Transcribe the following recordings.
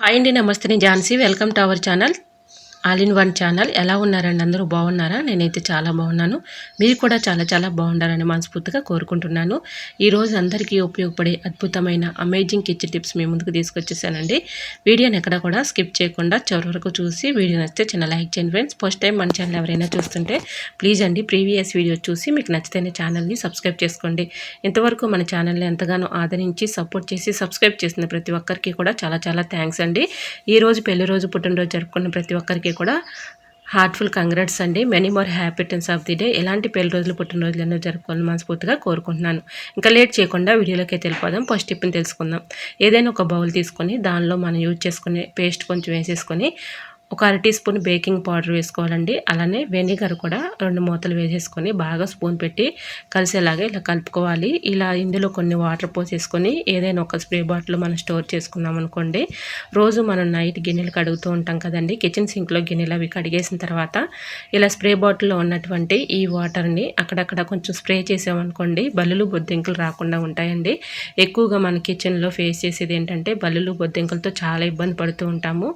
Hi అండి నమస్తే. నేను Jhansi. Welcome to our channel. All in one channel. ఎలా ఉన్నారండి? అందరూ బాగున్నారా? నేనైతే చాలా బాగున్నాను. మీరు కూడా చాలా చాలా బాగుండాలని మనస్ఫూర్తిగా కోరుకుంటున్నాను. ఈరోజు అందరికీ ఉపయోగపడే అద్భుతమైన అమేజింగ్ కిచెన్ టిప్స్ మీ ముందుకు తీసుకొచ్చేసానండి. వీడియోని ఎక్కడ కూడా స్కిప్ చేయకుండా చివరి వరకు చూసి వీడియో నచ్చితే చిన్న లైక్ చేయండి ఫ్రెండ్స్. ఫస్ట్ టైం మన ఛానల్ ఎవరైనా చూస్తుంటే ప్లీజ్ అండి ప్రీవియస్ వీడియో చూసి మీకు నచ్చితేనే ఛానల్ని సబ్స్క్రైబ్ చేసుకోండి. ఇంతవరకు మన ఛానల్ని ఎంతగానో ఆదరించి సపోర్ట్ చేసి సబ్స్క్రైబ్ చేసిన ప్రతి ఒక్కరికి కూడా చాలా చాలా థ్యాంక్స్ అండి. ఈ రోజు పెళ్ళి రోజు పుట్టినరోజు జరుపుకున్న ప్రతి ఒక్కరికి కూడా హార్ట్ఫుల్ కంగ్రాట్స్ అండి. Many more happy returns of the day ఎలాంటి పెళ్ళి రోజులు పుట్టినరోజులు జరుపుకోవాలని మనస్ఫూర్తిగా కోరుకుంటున్నాను. ఇంకా లేట్ చేయకుండా వీడియోలోకి వెళ్ళిపోదాం. ఫస్ట్ టిప్ని తెలుసుకుందాం. ఏదైనా ఒక బౌల్ తీసుకొని దానిలో మనం యూజ్ చేసుకునే పేస్ట్ కొంచెం వేసేసుకొని ఒక అర టీ స్పూన్ బేకింగ్ పౌడర్ వేసుకోవాలండి. అలానే వెనిగర్ కూడా రెండు మూతలు వేసేసుకొని బాగా స్పూన్ పెట్టి కలిసేలాగా ఇలా కలుపుకోవాలి. ఇలా ఇందులో కొన్ని వాటర్ పోసేసుకొని ఏదైనా ఒక స్ప్రే బాటిల్ మనం స్టోర్ చేసుకున్నాం అనుకోండి రోజు మనం నైట్ గిన్నెలు కడుగుతూ ఉంటాం కదండి. కిచెన్ సింక్లో గిన్నెలు అవి కడిగేసిన తర్వాత ఇలా స్ప్రే బాటిల్లో ఉన్నటువంటి ఈ వాటర్ని అక్కడక్కడ కొంచెం స్ప్రే చేసామనుకోండి బల్లులు బొద్దింకలు రాకుండా ఉంటాయండి. ఎక్కువగా మన కిచెన్లో ఫేస్ చేసేది ఏంటంటే బల్లులు బొద్దింకలతో చాలా ఇబ్బంది పడుతూ ఉంటాము.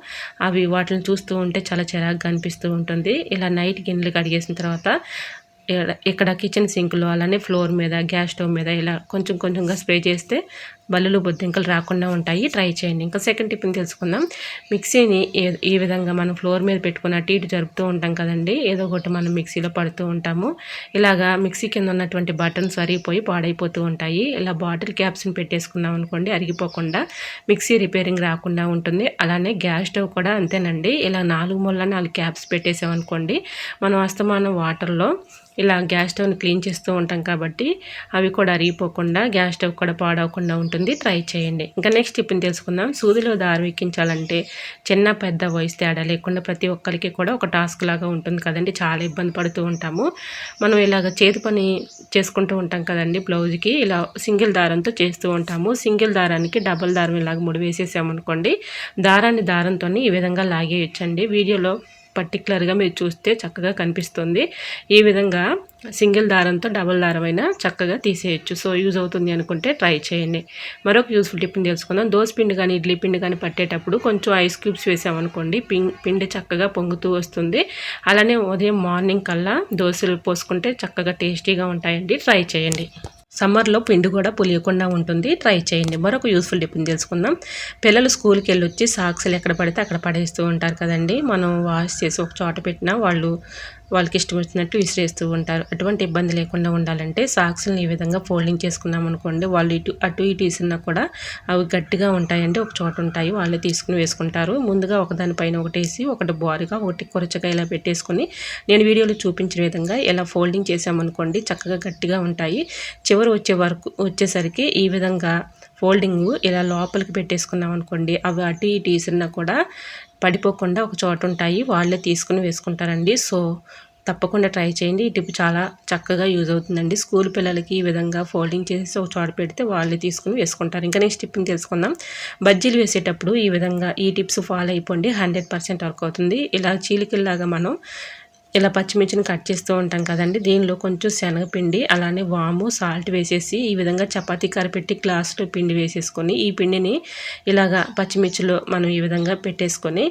అవి వాటిని చూస్తూ ఉంటే చాలా చిరాగ్గా అనిపిస్తూ ఉంటుంది. ఇలా నైట్ గిన్నెలు కడిగేసిన తర్వాత ఇక్కడ కిచెన్ సింక్లో అలానే ఫ్లోర్ మీద గ్యాస్ స్టవ్ మీద ఇలా కొంచెం కొంచెంగా స్ప్రే చేస్తే బల్లులు బొద్దింకలు రాకుండా ఉంటాయి. ట్రై చేయండి. ఇంకా సెకండ్ టిప్ని తెలుసుకుందాం. మిక్సీని ఈ విధంగా మనం ఫ్లోర్ మీద పెట్టుకున్న అటు ఇటు జరుపుతూ ఉంటాం కదండి. ఏదో ఒకటి మనం మిక్సీలో పడుతూ ఉంటాము. ఇలాగా మిక్సీ కింద ఉన్నటువంటి బటన్స్ అరిగిపోయి పాడైపోతూ ఉంటాయి. ఇలా బాటిల్ క్యాప్స్ని పెట్టేసుకున్నాం అనుకోండి అరిగిపోకుండా మిక్సీ రిపేరింగ్ రాకుండా ఉంటుంది. అలానే గ్యాస్ స్టవ్ కూడా అంతేనండి. ఇలా నాలుగు మూల నాలుగు క్యాప్స్ పెట్టేసామనుకోండి మనం అస్తమానం వాటర్లో ఇలా గ్యాస్ స్టవ్ని క్లీన్ చేస్తూ ఉంటాం కాబట్టి అవి కూడా అరిగిపోకుండా గ్యాస్ స్టవ్ కూడా పాడవకుండా ఉంటుంది. ట్రై చేయండి. ఇంకా నెక్స్ట్ టిప్ని తెలుసుకుందాం. సూదిలో దారం ఎక్కించాలంటే చిన్న పెద్ద వయసు తేడా లేకుండా ప్రతి ఒక్కరికి కూడా ఒక టాస్క్ లాగా ఉంటుంది కదండి. చాలా ఇబ్బంది పడుతూ ఉంటాము. మనం ఇలాగ చేతి పని చేసుకుంటూ ఉంటాం కదండి. బ్లౌజ్కి ఇలా సింగిల్ దారంతో చేస్తూ ఉంటాము. సింగిల్ దారానికి డబల్ దారం ఇలాగ ముడి వేసేసామనుకోండి దారాన్ని దారంతో ఈ విధంగా లాగేయచ్చండి. వీడియోలో పర్టికులర్గా మీరు చూస్తే చక్కగా కనిపిస్తుంది. ఈ విధంగా సింగిల్ దారంతో డబుల్ దారమైనా చక్కగా తీసేయచ్చు. సో యూజ్ అవుతుంది అనుకుంటే ట్రై చేయండి. మరొక యూస్ఫుల్ టిప్ని తెలుసుకుందాం. దోశ పిండి కానీ ఇడ్లీ పిండి కానీ పట్టేటప్పుడు కొంచెం ఐస్ క్యూబ్స్ వేసామనుకోండి పిండి చక్కగా పొంగుతూ వస్తుంది. అలానే ఉదయం మార్నింగ్ కల్లా దోశలు పోసుకుంటే చక్కగా టేస్టీగా ఉంటాయండి. ట్రై చేయండి. సమ్మర్లో పిండి కూడా పులియకుండా ఉంటుంది. ట్రై చేయండి. మరొక యూస్ఫుల్ టిప్ని తెలుసుకుందాం. పిల్లలు స్కూల్కి వెళ్ళొచ్చి సాక్స్లు ఎక్కడ పడితే అక్కడ పడేస్తూ ఉంటారు కదండి. మనం వాష్ చేసి ఒక చోట పెట్టినా వాళ్ళు వాళ్ళకి ఇష్టం వచ్చినట్టు విసిరేస్తూ ఉంటారు. అటువంటి ఇబ్బంది లేకుండా ఉండాలంటే సాక్స్ని ఈ విధంగా ఫోల్డింగ్ చేసుకున్నాం అనుకోండి. వాళ్ళు ఇటు అటు ఇటు విసిరినా కూడా అవి గట్టిగా ఉంటాయంటే ఒక చోట ఉంటాయి. వాళ్ళే తీసుకుని వేసుకుంటారు. ముందుగా ఒకదానిపైన ఒకటి వేసి ఒకటి బోరుగా ఒకటి కొరచగా ఇలా పెట్టేసుకొని నేను వీడియోలో చూపించిన విధంగా ఇలా ఫోల్డింగ్ చేసామనుకోండి చక్కగా గట్టిగా ఉంటాయి. చివరి వచ్చే వరకు వచ్చేసరికి ఈ విధంగా ఫోల్డింగ్ ఇలా లోపలికి పెట్టేసుకున్నాం అనుకోండి. అవి అటు ఇటు వేసినా కూడా పడిపోకుండా ఒక చోట ఉంటాయి వాళ్ళే తీసుకుని వేసుకుంటారండి. సో తప్పకుండా ట్రై చేయండి. ఈ టిప్ చాలా చక్కగా యూజ్ అవుతుందండి. స్కూల్ పిల్లలకి ఈ విధంగా ఫోల్డింగ్ చేసి ఒక చోట పెడితే వాళ్ళే తీసుకుని వేసుకుంటారు. ఇంకా నెక్స్ట్ టిప్ని తెలుసుకుందాం. బజ్జీలు వేసేటప్పుడు ఈ విధంగా ఈ టిప్స్ ఫాలో అయిపోండి. హండ్రెడ్ పర్సెంట్ వర్క్ అవుతుంది. ఇలా చీలికల్లాగా మనం ఇలా పచ్చిమిర్చిని కట్ చేస్తూ ఉంటాం కదండి. దీనిలో కొంచెం శనగపిండి అలానే వాము సాల్ట్ వేసేసి ఈ విధంగా చపాతీ కర్ర పెట్టి గ్లాసులో పిండి వేసేసుకొని ఈ పిండిని ఇలాగా పచ్చిమిర్చిలో మనం ఈ విధంగా పెట్టేసుకొని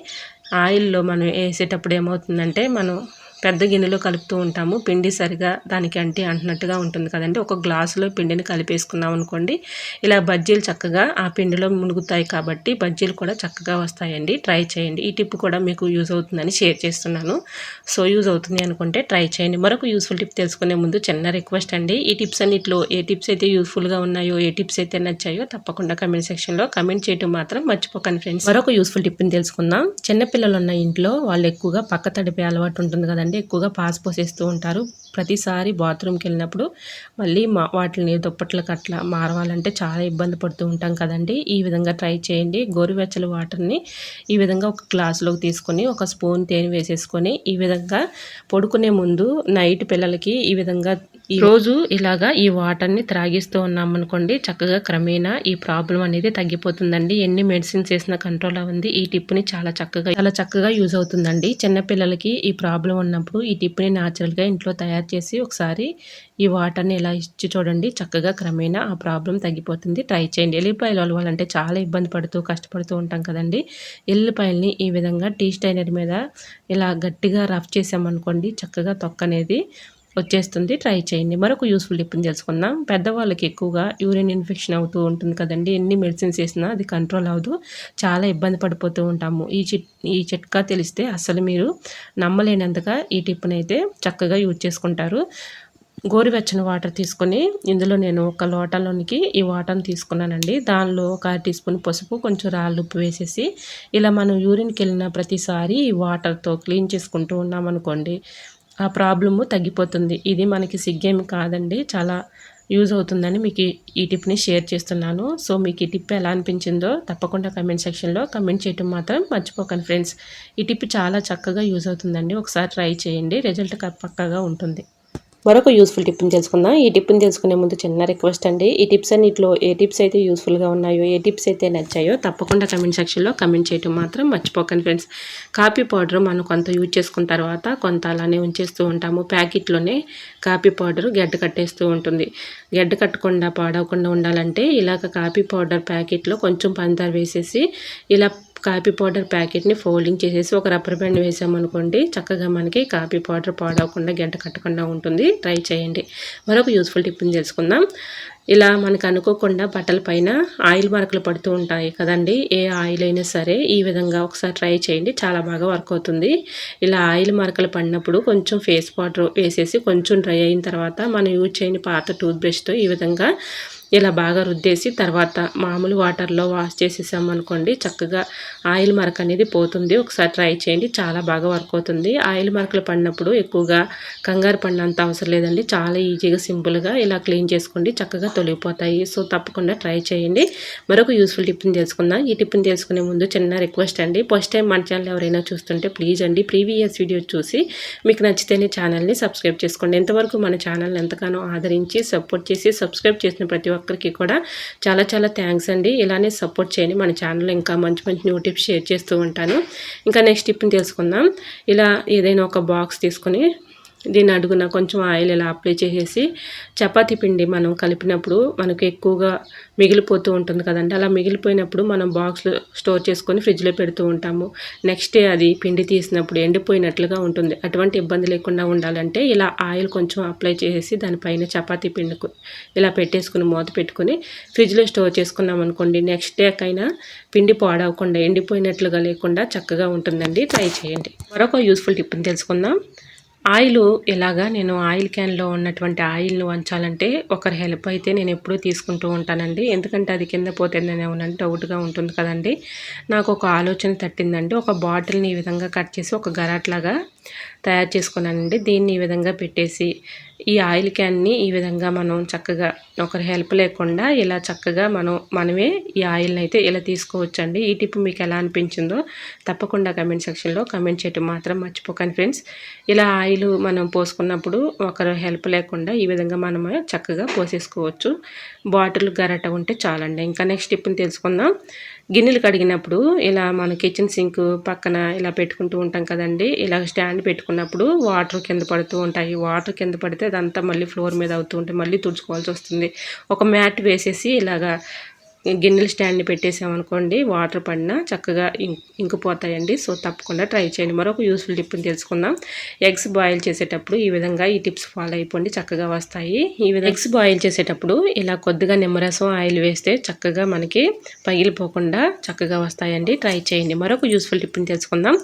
ఆయిల్లో మనం వేసేటప్పుడు ఏమవుతుందంటే మనం పెద్ద గిన్నెలో కలుపుతూ ఉంటాము. పిండి సరిగా దానికి అంటి అంటున్నట్టుగా ఉంటుంది కదండి. ఒక గ్లాసులో పిండిని కలిపేసుకున్నాం అనుకోండి. ఇలా బజ్జీలు చక్కగా ఆ పిండిలో మునుగుతాయి కాబట్టి బజ్జీలు కూడా చక్కగా వస్తాయండి. ట్రై చేయండి. ఈ టిప్ కూడా మీకు యూజ్ అవుతుందని షేర్ చేస్తున్నాను. సో యూజ్ అవుతుంది అనుకుంటే ట్రై చేయండి. మరొక యూస్ఫుల్ టిప్ తెలుసుకునే ముందు చిన్న రిక్వెస్ట్ అండి. ఈ టిప్స్ అన్నిట్లో ఏ టిప్స్ అయితే యూస్ఫుల్గా ఉన్నాయో ఏ టిప్స్ అయితే నచ్చాయో తప్పకుండా కమెంట్ సెక్షన్లో కమెంట్ చేయడం మాత్రం మర్చిపోకండి ఫ్రెండ్స్. మరొక యూస్ఫుల్ టిప్ని తెలుసుకుందాం. చిన్నపిల్లలు ఉన్న ఇంట్లో వాళ్ళు ఎక్కువగా పక్క తడిపే అలవాటు ఉంటుంది కదండి. కదండి ఎక్కువగా పాస్ పోసేస్తూ ఉంటారు. ప్రతిసారి బాత్రూమ్కి వెళ్ళినప్పుడు మళ్ళీ మా వాటిని దుప్పట్లకు అట్లా మారవాలంటే చాలా ఇబ్బంది పడుతూ ఉంటాం కదండి. ఈ విధంగా ట్రై చేయండి. గోరువెచ్చల వాటర్ని ఈ విధంగా ఒక గ్లాసులోకి తీసుకొని ఒక స్పూన్ తేనె వేసేసుకొని ఈ విధంగా పడుకునే ముందు నైట్ పిల్లలకి ఈ విధంగా రోజు ఇలాగా ఈ వాటర్ని త్రాగిస్తూ ఉన్నాం అనుకోండి చక్కగా క్రమేణా ఈ ప్రాబ్లం అనేది తగ్గిపోతుందండి. ఎన్ని మెడిసిన్స్ వేసిన కంట్రోల్ ఉంది ఈ టిప్ని చాలా చక్కగా చాలా చక్కగా యూజ్ అవుతుందండి. చిన్నపిల్లలకి ఈ ప్రాబ్లం ఉన్నప్పుడు ఈ టిప్ని న్యాచురల్గా ఇంట్లో తయారు చేసి ఒకసారి ఈ వాటర్ని ఇలా ఇచ్చి చూడండి. చక్కగా క్రమేణా ఆ ప్రాబ్లం తగ్గిపోతుంది. ట్రై చేయండి. ఎల్లిపాయలు అలవాలంటే చాలా ఇబ్బంది పడుతూ కష్టపడుతూ ఉంటాం కదండి. ఎల్లిపాయల్ని ఈ విధంగా టీ స్టైనర్ మీద ఇలా గట్టిగా రఫ్ చేసామనుకోండి చక్కగా తొక్క అనేది వచ్చేస్తుంది. ట్రై చేయండి. మరొక యూస్ఫుల్ టిప్ని తెలుసుకుందాం. పెద్దవాళ్ళకి ఎక్కువగా యూరిన్ ఇన్ఫెక్షన్ అవుతూ ఉంటుంది కదండి. ఎన్ని మెడిసిన్స్ వేసినా అది కంట్రోల్ అవ్వదు. చాలా ఇబ్బంది పడిపోతూ ఉంటాము. ఈ చిట్ ఈ చిట్కా తెలిస్తే అసలు మీరు నమ్మలేనంతగా ఈ టిప్ని అయితే చక్కగా యూజ్ చేసుకుంటారు. గోరువెచ్చని వాటర్ తీసుకొని ఇందులో నేను ఒక లోటలోనికి ఈ వాటర్ని తీసుకున్నానండి. దానిలో ఒక టీ స్పూన్ పసుపు కొంచెం రాళ్ళు ఉప్పు వేసేసి ఇలా మనం యూరిన్కి వెళ్ళిన ప్రతిసారి ఈ వాటర్తో క్లీన్ చేసుకుంటూ ఉన్నామనుకోండి ఆ ప్రాబ్లము తగ్గిపోతుంది. ఇది మనకి సిగ్గేమి కాదండి. చాలా యూజ్ అవుతుందని మీకు ఈ టిప్ని షేర్ చేస్తున్నాను. సో మీకు ఈ టిప్ ఎలా అనిపించిందో తప్పకుండా కమెంట్ సెక్షన్లో కమెంట్ చేయటం మాత్రం మర్చిపోకండి ఫ్రెండ్స్. ఈ టిప్ చాలా చక్కగా యూజ్ అవుతుందండి. ఒకసారి ట్రై చేయండి. రిజల్ట్ పక్కగా ఉంటుంది. మరొక యూస్ఫుల్ టిప్ని తెలుసుకుందాం. ఈ టిప్ని తెలుసుకునే ముందు చిన్న రిక్వెస్ట్ అండి. ఈ టిప్స్ అన్నింటిలో ఏ టిప్స్ అయితే యూస్ఫుల్గా ఉన్నాయో ఏ టిప్స్ అయితే నచ్చాయో తప్పకుండా కమెంట్ సెక్షన్లో కమెంట్ చేయటం మాత్రం మర్చిపోకండి ఫ్రెండ్స్ కాఫీ పౌడర్ మనం కొంత యూజ్ చేసుకున్న తర్వాత కొంత అలానే ఉంచేస్తూ ఉంటాము. ప్యాకెట్లోనే కాఫీ పౌడర్ గడ్డ కట్టేస్తూ ఉంటుంది. గడ్డ కట్టకుండా పాడవకుండా ఉండాలంటే ఇలాగ కాఫీ పౌడర్ ప్యాకెట్లో కొంచెం పంచదార వేసేసి ఇలా కాఫీ పౌడర్ ప్యాకెట్ని ఫోల్డింగ్ చేసేసి ఒక రబ్బర్ బ్యాండ్ వేసామనుకోండి చక్కగా మనకి కాఫీ పౌడర్ పాడవకుండా గంట కట్టకుండా ఉంటుంది. ట్రై చేయండి. మరొక యూస్ఫుల్ టిప్ని తెలుసుకుందాం. ఇలా మనకు అనుకోకుండా బట్టల పైన ఆయిల్ మరకలు పడుతూ ఉంటాయి కదండి. ఏ ఆయిల్ అయినా సరే ఈ విధంగా ఒకసారి ట్రై చేయండి. చాలా బాగా వర్క్ అవుతుంది. ఇలా ఆయిల్ మరకలు పడినప్పుడు కొంచెం ఫేస్ పౌడర్ వేసేసి కొంచెం డ్రై అయిన తర్వాత మనం యూజ్ చేయని పాత టూత్ బ్రష్తో ఈ విధంగా ఇలా బాగా రుద్దేసి తర్వాత మామూలు వాటర్లో వాష్ చేసేసామనుకోండి చక్కగా ఆయిల్ మరక అనేది పోతుంది. ఒకసారి ట్రై చేయండి చాలా బాగా వర్క్ అవుతుంది. ఆయిల్ మరకలు పడినప్పుడు ఎక్కువగా కంగారు పడినంత అవసరం లేదండి. చాలా ఈజీగా సింపుల్గా ఇలా క్లీన్ చేసుకోండి చక్కగా తొలగిపోతాయి. సో తప్పకుండా ట్రై చేయండి. మరొక యూస్ఫుల్ టిప్ని తెలుసుకుందాం. ఈ టిప్ని తెలుసుకునే ముందు చిన్న రిక్వెస్ట్ అండి. ఫస్ట్ టైం మన ఛానల్ ఎవరైనా చూస్తుంటే ప్లీజ్ అండి ప్రీవియస్ వీడియో చూసి మీకు నచ్చితేనే ఛానల్ని సబ్స్క్రైబ్ చేసుకోండి. ఎంతవరకు మన ఛానల్ని ఎంతగానో ఆదరించి సపోర్ట్ చేసి సబ్స్క్రైబ్ చేసిన ప్రతి ఒక్కరికి కూడా చాలా చాలా థ్యాంక్స్ అండి. ఇలానే సపోర్ట్ చేయండి. మన ఛానల్ ఇంకా మంచి మంచి న్యూ టిప్స్ షేర్ చేస్తూ ఉంటాను. ఇంకా నెక్స్ట్ టిప్ని తెలుసుకుందాం. ఇలా ఏదైనా ఒక బాక్స్ తీసుకొని దీని అడుగున కొంచెం ఆయిల్ ఇలా అప్లై చేసేసి చపాతి పిండి మనం కలిపినప్పుడు మనకు ఎక్కువగా మిగిలిపోతూ ఉంటుంది కదండి. అలా మిగిలిపోయినప్పుడు మనం బాక్స్లో స్టోర్ చేసుకొని ఫ్రిడ్జ్లో పెడుతూ ఉంటాము. నెక్స్ట్ డే అది పిండి తీసినప్పుడు ఎండిపోయినట్లుగా ఉంటుంది. అటువంటి ఇబ్బంది లేకుండా ఉండాలంటే ఇలా ఆయిల్ కొంచెం అప్లై చేసేసి దానిపైన చపాతీ పిండి ఇలా పెట్టేసుకుని మూత పెట్టుకుని ఫ్రిడ్జ్లో స్టోర్ చేసుకున్నాం అనుకోండి నెక్స్ట్ డేకైనా పిండి పాడవకుండా ఎండిపోయినట్లుగా లేకుండా చక్కగా ఉంటుందండి. ట్రై చేయండి. మరొక యూస్ఫుల్ టిప్ని తెలుసుకుందాం. ఆయిల్ ఇలాగా నేను ఆయిల్ క్యాన్లో ఉన్నటువంటి ఆయిల్ను వంచాలంటే ఒకరి హెల్ప్ అయితే నేను ఎప్పుడూ తీసుకుంటూ ఉంటానండి. ఎందుకంటే అది కింద పోతుందని ఏమన్నా డౌట్గా ఉంటుంది కదండి. నాకు ఒక ఆలోచన తట్టిందండి. ఒక బాటిల్ని ఈ విధంగా కట్ చేసి ఒక గరాట్లాగా తయారు చేసుకున్నానండి. దీన్ని ఈ విధంగా పెట్టేసి ఈ ఆయిల్ క్యాన్ని ఈ విధంగా మనం చక్కగా ఒకరి హెల్ప్ లేకుండా ఇలా చక్కగా మనం మనమే ఈ ఆయిల్ని అయితే ఇలా తీసుకోవచ్చండి. ఈ టిప్ మీకు ఎలా అనిపించిందో తప్పకుండా కమెంట్ సెక్షన్లో కమెంట్ చేయటం మాత్రం మర్చిపోకండి ఫ్రెండ్స్. ఇలా ఆయిల్ మనం పోసుకున్నప్పుడు ఒకరు హెల్ప్ లేకుండా ఈ విధంగా మనమే చక్కగా పోసేసుకోవచ్చు. బాటిల్ గరట ఉంటే చాలండి. ఇంకా నెక్స్ట్ టిప్ని తెలుసుకుందాం. గిన్నెలు కడిగినప్పుడు ఇలా మన కిచెన్ సింక్ పక్కన ఇలా పెట్టుకుంటూ ఉంటాం కదండి. ఇలా స్టాండ్ పెట్టుకున్నప్పుడు వాటర్ కింద పడుతూ ఉంటాయి. వాటర్ కింద పడితే అదంతా మళ్ళీ ఫ్లోర్ మీద అవుతూ ఉంటే మళ్ళీ తుడుచుకోవాల్సి వస్తుంది. ఒక మ్యాట్ వేసేసి ఇలాగా గిన్నెల స్టాండ్ని పెట్టేసామనుకోండి వాటర్ పడినా చక్కగా ఇంకిపోతాయండి. సో తప్పకుండా ట్రై చేయండి. మరొక యూస్ఫుల్ టిప్ని తెలుసుకుందాం. ఎగ్స్ బాయిల్ చేసేటప్పుడు ఈ విధంగా ఈ టిప్స్ ఫాలో అయిపోండి. చక్కగా వస్తాయి. ఈ విధంగా ఎగ్స్ బాయిల్ చేసేటప్పుడు ఇలా కొద్దిగా నిమ్మరసం ఆయిల్ వేస్తే చక్కగా మనకి పగిలిపోకుండా చక్కగా వస్తాయండి. ట్రై చేయండి. మరొక యూస్ఫుల్ టిప్ని తెలుసుకుందాం.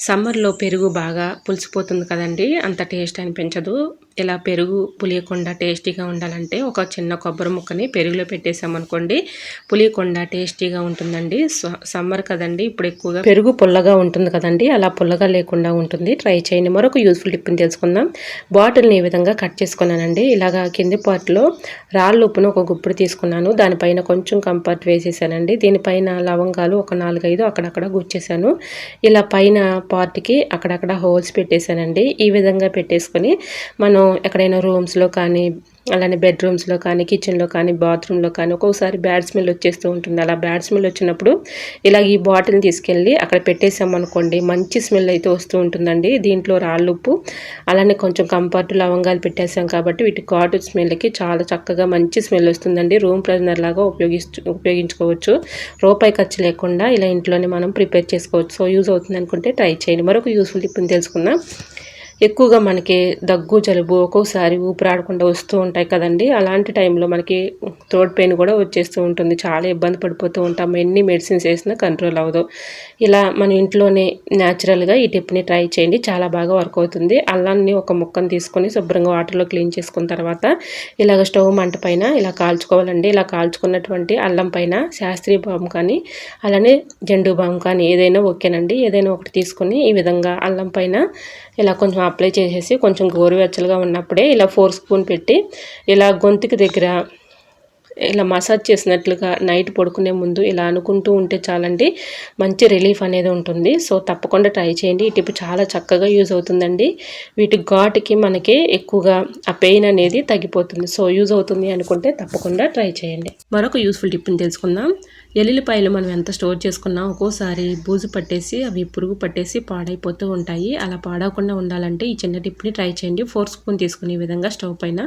సమ్మర్లో పెరుగు బాగా పులిసిపోతుంది కదండి. అంత టేస్ట్ అనిపించదు. ఇలా పెరుగు పులియకుండా టేస్టీగా ఉండాలంటే ఒక చిన్న కొబ్బరి ముక్కని పెరుగులో పెట్టేసామనుకోండి పులియకుండా టేస్టీగా ఉంటుందండి. సమ్మర్ కదండి ఇప్పుడు ఎక్కువగా పెరుగు పుల్లగా ఉంటుంది కదండి అలా పుల్లగా లేకుండా ఉంటుంది. ట్రై చేయండి. మరొక యూస్ఫుల్ టిప్ని తెలుసుకుందాం. బాటిల్ని ఈ విధంగా కట్ చేసుకున్నానండి. ఇలాగా కింది పార్ట్లో రాళ్ళు ఉప్పును ఒక గుప్పుడు తీసుకున్నాను. దానిపైన కొంచెం కంఫర్ట్ వేసేసానండి. దీనిపైన లవంగాలు ఒక నాలుగైదు అక్కడక్కడ గుచ్చేసాను. ఇలా పైన పార్ట్కి అక్కడక్కడ హోల్స్ పెట్టేశానండి ఈ విధంగా పెట్టేసుకొని మనం ఎక్కడైనా రూమ్స్లో కానీ అలానే బెడ్రూమ్స్లో కానీ కిచెన్లో కానీ బాత్రూంలో కానీ ఒక్కొక్కసారి బ్యాడ్ స్మెల్ వచ్చేస్తూ ఉంటుంది. అలా బ్యాడ్ స్మెల్ వచ్చినప్పుడు ఇలా ఈ బాటిల్ని తీసుకెళ్ళి అక్కడ పెట్టేసామనుకోండి మంచి స్మెల్ అయితే వస్తూ ఉంటుందండి. దీంట్లో రాళ్ళుప్పు అలానే కొంచెం కంఫర్ట్ లవంగాలు పెట్టేసాం కాబట్టి వీటి ఘాటు స్మెల్కి చాలా చక్కగా మంచి స్మెల్ వస్తుందండి. రూమ్ ప్రెజనర్ లాగా ఉపయోగించు ఉపయోగించుకోవచ్చు. రూపాయి ఖర్చు లేకుండా ఇలా ఇంట్లోనే మనం ప్రిపేర్ చేసుకోవచ్చు. సో యూజ్ అవుతుంది అనుకుంటే ట్రై చేయండి. మరొక యూస్ఫుల్ టిప్ని తెలుసుకుందాం. ఎక్కువగా మనకి దగ్గు జలుబు ఒక్కోసారి ఊపిరాడకుండా వస్తూ ఉంటాయి కదండి. అలాంటి టైంలో మనకి థ్రోట్ పెయిన్ కూడా వచ్చేస్తూ ఉంటుంది. చాలా ఇబ్బంది పడిపోతూ ఉంటాం ఎన్ని మెడిసిన్స్ వేసినా కంట్రోల్ అవ్వదు. ఇలా మన ఇంట్లోనే న్యాచురల్గా ఈ టిప్ని ట్రై చేయండి. చాలా బాగా వర్క్ అవుతుంది. అల్లాన్ని ఒక ముక్కను తీసుకొని శుభ్రంగా వాటర్లో క్లీన్ చేసుకున్న తర్వాత ఇలాగ స్టవ్ మంట పైన ఇలా కాల్చుకోవాలండి. ఇలా కాల్చుకున్నటువంటి అల్లం పైన శాస్త్రీయ బామ్ కానీ అలానే జండు బాంబు కానీ ఏదైనా ఓకేనండి. ఏదైనా ఒకటి తీసుకొని ఈ విధంగా అల్లం పైన ఇలా కొంచెం అప్లై చేసేసి కొంచెం గోరువెచ్చలుగా ఉన్నప్పుడే ఇలా ఫోర్ స్పూన్ పెట్టి ఇలా గొంతుకి దగ్గర ఇలా మసాజ్ చేసినట్లుగా నైట్ పడుకునే ముందు ఇలా అనుకుంటూ ఉంటే చాలండి మంచి రిలీఫ్ అనేది ఉంటుంది. సో తప్పకుండా ట్రై చేయండి. ఈ టిప్ చాలా చక్కగా యూజ్ అవుతుందండి. వీటి ఘాటుకి మనకి ఎక్కువగా ఆ పెయిన్ అనేది తగ్గిపోతుంది. సో యూజ్ అవుతుంది అనుకుంటే తప్పకుండా ట్రై చేయండి. మరొక యూస్ఫుల్ టిప్ని తెలుసుకుందాం. ఎల్లుల్లిపాయలు మనం ఎంత స్టోర్ చేసుకున్నా ఒక్కోసారి బూజు పట్టేసి అవి పురుగు పట్టేసి పాడైపోతూ ఉంటాయి. అలా పాడవకుండా ఉండాలంటే ఈ చిన్న టిప్ని ట్రై చేయండి. ఫోర్ స్పూన్ తీసుకునే విధంగా స్టవ్ పైన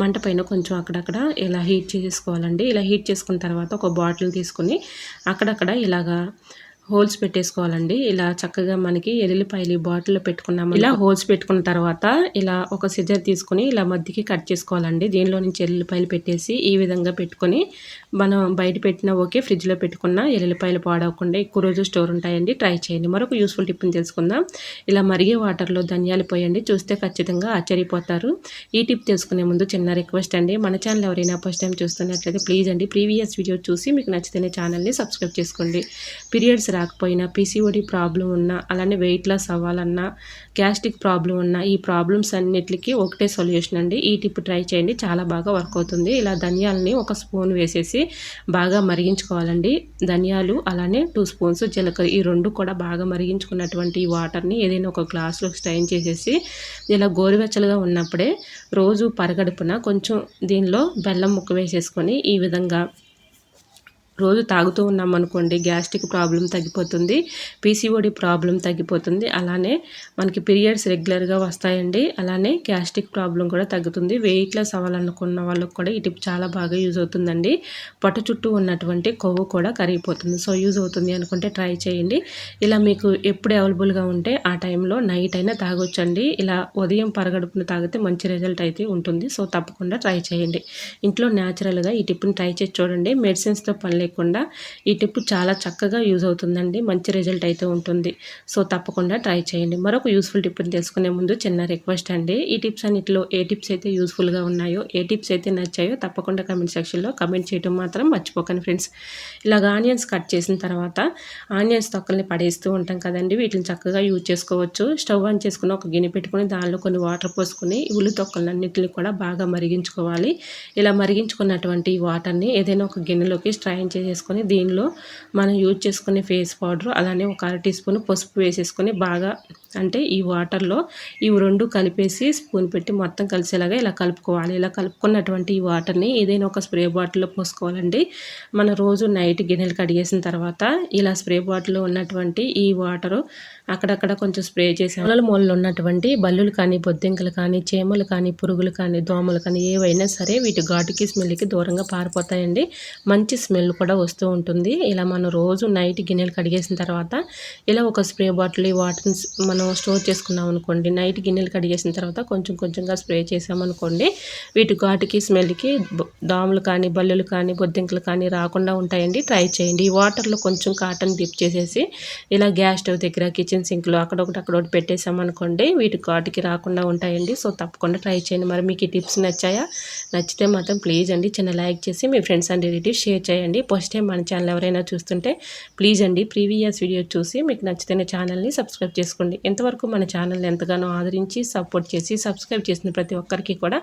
మంట పైన కొంచెం అక్కడక్కడ ఇలా హీట్ చేసుకోవాలండి. ఇలా హీట్ చేసుకున్న తర్వాత ఒక బాటిల్ తీసుకుని అక్కడక్కడ ఇలాగా హోల్స్ పెట్టేసుకోవాలండి. ఇలా చక్కగా మనకి ఎల్లిపాయలు బాటిల్లో పెట్టుకున్నాము. ఇలా హోల్స్ పెట్టుకున్న తర్వాత ఇలా ఒక సిజర్ తీసుకుని ఇలా మధ్యకి కట్ చేసుకోవాలండి. దీనిలో నుంచి ఎల్లిపాయలు పెట్టేసి ఈ విధంగా పెట్టుకొని మనం బయట పెట్టినా ఓకే ఫ్రిడ్జ్లో పెట్టుకున్న ఎల్లిపాయలు పాడవకుండా ఎక్కువ రోజు స్టోర్ ఉంటాయండి. ట్రై చేయండి. మరొక యూస్ఫుల్ టిప్ని తెలుసుకుందాం. ఇలా మరిగే వాటర్లో ధనియాలు పోయండి. చూస్తే ఖచ్చితంగా ఆశ్చర్యపోతారు. ఈ టిప్ తెలుసుకునే ముందు చిన్న రిక్వెస్ట్ అండి. మన ఛానల్ ఎవరైనా ఫస్ట్ టైం చూస్తున్నట్లయితే ప్లీజ్ అండి ప్రీవియస్ వీడియో చూసి మీకు నచ్చితేనే ఛానల్ని సబ్స్క్రైబ్ చేసుకోండి. పీరియడ్స్ రాకపోయినా పీసీఓడి ప్రాబ్లం ఉన్నా అలానే వెయిట్ లాస్ అవ్వాలన్నా గ్యాస్ట్రిక్ ప్రాబ్లం ఉన్నా ఈ ప్రాబ్లమ్స్ అన్నిటికీ ఒకటే సొల్యూషన్ అండి. ఈ టిప్ ట్రై చేయండి. చాలా బాగా వర్క్ అవుతుంది. ఇలా ధనియాలని ఒక స్పూన్ వేసేసి బాగా మరిగించుకోవాలండి. ధనియాలు అలానే టూ స్పూన్స్ జీలకర్ర ఈ రెండు కూడా బాగా మరిగించుకున్నటువంటి ఈ వాటర్ని ఏదైనా ఒక గ్లాస్లో స్టైన్ చేసేసి ఇలా గోరువెచ్చలుగా ఉన్నప్పుడే రోజు పరగడుపున కొంచెం దీనిలో బెల్లం ముక్క వేసేసుకొని ఈ విధంగా రోజు తాగుతూ ఉన్నాం అనుకోండి గ్యాస్ట్రిక్ ప్రాబ్లం తగ్గిపోతుంది పీసీఓడి ప్రాబ్లం తగ్గిపోతుంది అలానే మనకి పీరియడ్స్ రెగ్యులర్గా వస్తాయండి అలానే గ్యాస్ట్రిక్ ప్రాబ్లం కూడా తగ్గుతుంది. వెయిట్ లాస్ అవ్వాలనుకున్న వాళ్ళకి కూడా ఈ టిప్ చాలా బాగా యూజ్ అవుతుందండి. పొట్ట చుట్టూ ఉన్నటువంటి కొవ్వు కూడా కరిగిపోతుంది. సో యూజ్ అవుతుంది అనుకుంటే ట్రై చేయండి. ఇలా మీకు ఎప్పుడు అవైలబుల్గా ఉంటే ఆ టైంలో నైట్ అయినా తాగొచ్చండి. ఇలా ఉదయం పరగడుపున తాగితే మంచి రిజల్ట్ అయితే ఉంటుంది. సో తప్పకుండా ట్రై చేయండి. ఇంట్లో న్యాచురల్గా ఈ టిప్ని ట్రై చేసి చూడండి. మెడిసిన్స్తో పని లేకుండా ఈ టిప్ చాలా చక్కగా యూజ్ అవుతుందండి. మంచి రిజల్ట్ అయితే ఉంటుంది. సో తప్పకుండా ట్రై చేయండి. మరొక యూస్ఫుల్ టిప్ని తెలుసుకునే ముందు చిన్న రిక్వెస్ట్ అండి. ఈ టిప్స్ అన్నిటిలో ఏ టిప్స్ అయితే యూస్ఫుల్గా ఉన్నాయో ఏ టిప్స్ అయితే నచ్చాయో తప్పకుండా కమెంట్ సెక్షన్లో కమెంట్ చేయడం మాత్రం మర్చిపోకండి ఫ్రెండ్స్. ఇలాగ ఆనియన్స్ కట్ చేసిన తర్వాత ఆనియన్స్ తొక్కల్ని పడేస్తూ ఉంటాం కదండి. వీటిని చక్కగా యూజ్ చేసుకోవచ్చు. స్టవ్ ఆన్ చేసుకుని ఒక గిన్నె పెట్టుకుని దానిలో కొన్ని వాటర్ పోసుకుని ఉల్లి తొక్కలన్నింటిని కూడా బాగా మరిగించుకోవాలి. ఇలా మరిగించుకున్నటువంటి వాటర్ని ఏదైనా ఒక గిన్నెలోకి స్ట్రైన్ చేసేసుకొని దీనిలో మనం యూజ్ చేసుకునే ఫేస్ పౌడర్ అలానే ఒక అర టీ స్పూన్ పసుపు వేసేసుకొని బాగా అంటే ఈ వాటర్లో ఇవి రెండు కలిపేసి స్పూన్ పెట్టి మొత్తం కలిసేలాగా ఇలా కలుపుకోవాలి. ఇలా కలుపుకున్నటువంటి ఈ వాటర్ని ఏదైనా ఒక స్ప్రే బాటిల్లో పోసుకోవాలండి. మన రోజు నైట్ గిన్నెలు కడిగేసిన తర్వాత ఇలా స్ప్రే బాటిల్లో ఉన్నటువంటి ఈ వాటరు అక్కడక్కడ కొంచెం స్ప్రే చేసి. మూలల మూలలో ఉన్నటువంటి బల్లులు కానీ బొద్దింకలు కానీ చేమలు కానీ పురుగులు కానీ దోమలు కానీ ఏవైనా సరే వీటి ఘాటుకి స్మెల్కి దూరంగా పారిపోతాయండి. మంచి స్మెల్ కూడా వస్తూ ఉంటుంది. ఇలా మనం రోజు నైట్ గిన్నెలు కడిగేసిన తర్వాత ఇలా ఒక స్ప్రే బాటిల్ ఈ వాటర్ని మనం మనం స్టోర్ చేసుకున్నాం అనుకోండి నైట్ గిన్నెలు కడిగేసిన తర్వాత కొంచెం కొంచెంగా స్ప్రే చేసామనుకోండి వీటి ఘాటుకి స్మెల్కి దోమలు కానీ బల్లులు కానీ బొద్దింకలు కానీ రాకుండా ఉంటాయండి. ట్రై చేయండి. ఈ వాటర్లో కొంచెం కాటన్ డిప్ చేసేసి ఇలా గ్యాస్ స్టవ్ దగ్గర కిచెన్ సింక్లో అక్కడొకటి అక్కడొకటి పెట్టేసామనుకోండి వీటి ఘాటుకి రాకుండా ఉంటాయండి. సో తప్పకుండా ట్రై చేయండి. మరి మీకు ఈ టిప్స్ నచ్చాయా? నచ్చితే మాత్రం ప్లీజ్ అండి చిన్న లైక్ చేసి మీ ఫ్రెండ్స్ అండ్ రిలేటివ్స్ షేర్ చేయండి. ఫస్ట్ టైం మన ఛానల్ ఎవరైనా చూస్తుంటే ప్లీజ్ అండి ప్రీవియస్ వీడియో చూసి మీకు నచ్చితే ఛానల్ని సబ్స్క్రైబ్ చేసుకోండి. ఎంతవరకు మన ఛానల్ని ఎంతగానో ఆదరించి సపోర్ట్ చేసి సబ్స్క్రైబ్ చేసిన ప్రతి ఒక్కరికి కూడా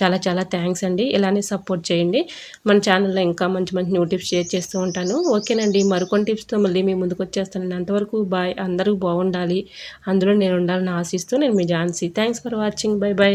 చాలా చాలా థ్యాంక్స్ అండి. ఇలానే సపోర్ట్ చేయండి. మన ఛానల్లో ఇంకా మంచి మంచి న్యూ టిప్స్ షేర్ చేస్తూ ఉంటాను. ఓకేనండి. మరికొన్ని టిప్స్తో మళ్ళీ మీ ముందుకు వచ్చేస్తానండి. అంతవరకు బాయ్. అందరూ బాగుండాలి. అందులో నేను ఉండాలని ఆశిస్తూ నేను మీ Jhansi. Thanks for watching. Bye bye.